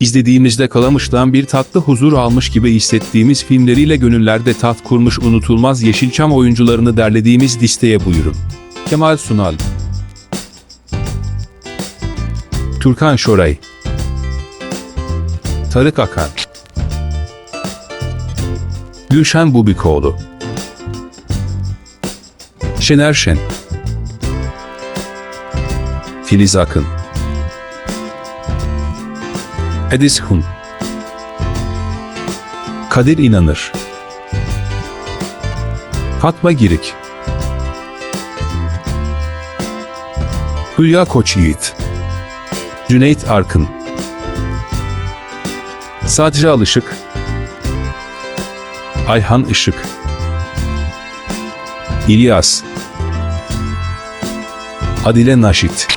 İzlediğimizde Kalamış'tan bir tatlı huzur almış gibi hissettiğimiz filmleriyle gönüllerde tat kurmuş unutulmaz Yeşilçam oyuncularını derlediğimiz listeye buyurun. Kemal Sunal. Türkan Şoray. Tarık Akan. Gülşen Bubikoğlu. Şener Şen. Filiz Akın Edis Hun. Kadir İnanır. Fatma Girik. Hülya Koçyiğit Cüneyt Arkın. Sadri Alışık. Ayhan Işık. İlyas. Adile Naşit.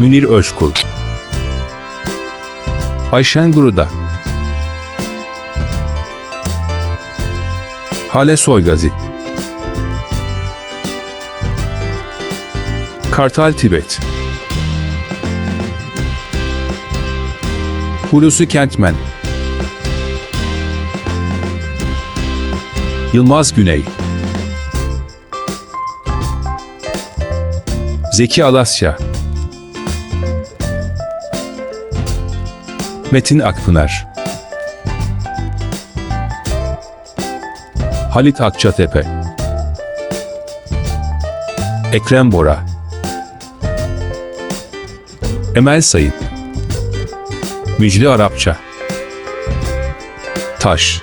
Münir Özkul Ayşen Guruda Hale Soygazi. Kartal Tibet. Hulusi Kentmen. Yılmaz Güney. Zeki Alasya Metin Akpınar. Halit Akçatepe. Ekrem Bora. Emel Sayın. Müjde Arapça. Taş